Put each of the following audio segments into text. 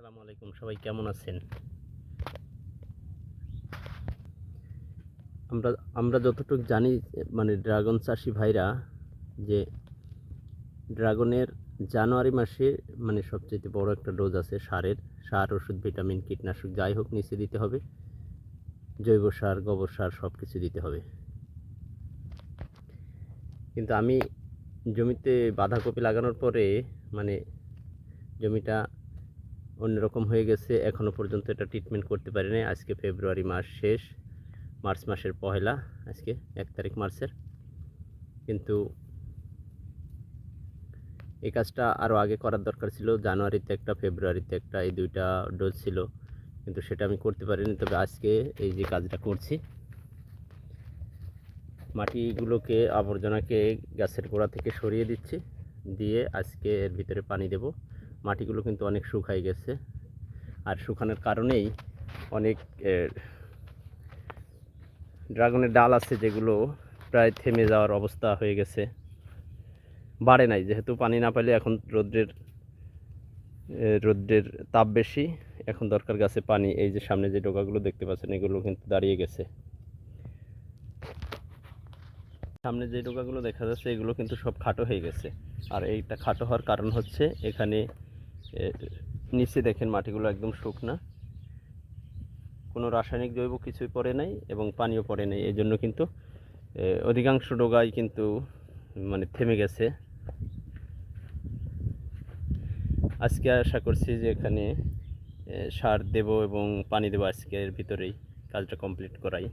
আসসালামু আলাইকুম, সবাই কেমন আছেন? আমরা আমরা যতটুকু জানি মানে ড্রাগন চাষি ভাইরা, যে ড্রাগনের জানুয়ারি মাসে মানে সবচেয়ে বড় একটা ডোজ আছে সারের, সার, ওষুধ, ভিটামিন, কীটনাশক, যাই হোক, নিচে দিতে হবে। জৈব সার, গোবর সার সব কিছু দিতে হবে। কিন্তু আমি জমিতে বাঁধাকপি লাগানোর পরে মানে জমিটা অন্যরকম হয়ে গেছে। এখনও পর্যন্ত এটা ট্রিটমেন্ট করতে পারি নাই আজকে ফেব্রুয়ারি মাস শেষ। মার্চ মাসের পহেলা, আজকে এক তারিখ মার্চের। কিন্তু এই কাজটা আরও আগে করার দরকার ছিল। জানুয়ারিতে একটা, ফেব্রুয়ারিতে একটা, এই দুইটা ডোজ ছিল। কিন্তু সেটা আমি করতে পারিনি। তবে আজকে এই যে কাজটা করছি, মাটিগুলোকে, আবর্জনাকে গাছের গোড়া থেকে সরিয়ে দিচ্ছি। দিয়ে আজকে এর ভিতরে পানি দেব। মাটিগুলো কিন্তু অনেক শুকাই গেছে। আর শুকানোর কারণেই অনেক ড্রাগনের ডাল আছে যেগুলো প্রায় থেমে যাওয়ার অবস্থা হয়ে গেছে। বাড়ে নাই, যেহেতু পানি না পেলে এখন রৌদ্রের রৌদ্রের তাপ বেশি। এখন দরকার গাছে পানি, এই যে সামনে যে ডোকাগুলো দেখতে পাচ্ছেন, এগুলো কিন্তু দাঁড়িয়ে গেছে। সামনে যে ডোকাগুলো দেখা যাচ্ছে, এগুলো কিন্তু সব খাটো হয়ে গেছে। আর এইটা খাটো হওয়ার কারণ হচ্ছে, এখানে নিচে দেখেন মাটিগুলো একদম শুকনা। কোনো রাসায়নিক জৈব কিছুই পড়ে নাই এবং পানিও পড়ে নাই। এই জন্য কিন্তু অধিকাংশ ডোগাই কিন্তু মানে থেমে গেছে। আজকে আশা করছি যে এখানে সার দেব এবং পানি দেবো আজকের ভিতরেই, কাজটা কমপ্লিট করাই।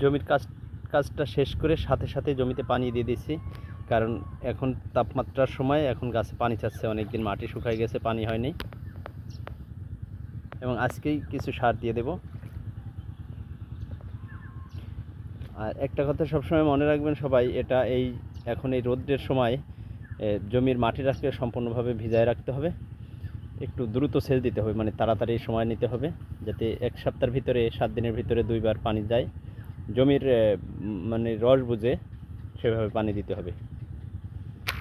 জমির কাজ, কাজটা শেষ করে সাথে সাথে জমিতে পানি দিয়ে দিয়েছি। কারণ এখন তাপমাত্রার সময় এখন গাছে পানি চাচ্ছে অনেক দিন মাটি শুকায় গেছে, পানি হয়নি। এবং আজকেই কিছু সার দিয়ে দেব। আর একটা কথা সবসময় মনে রাখবেন সবাই, এটা এই এখন এই রৌদ্রের সময় জমির মাটিটাকে সম্পূর্ণভাবে ভিজায় রাখতে হবে। একটু দ্রুত সেচ দিতে হবে মানে তাড়াতাড়ি সময় নিতে হবে, যাতে এক সপ্তাহের ভিতরে, সাত দিনের ভিতরে দুইবার পানি যায়। জমির মানে রস বুঝে সেভাবে পানি দিতে হবে।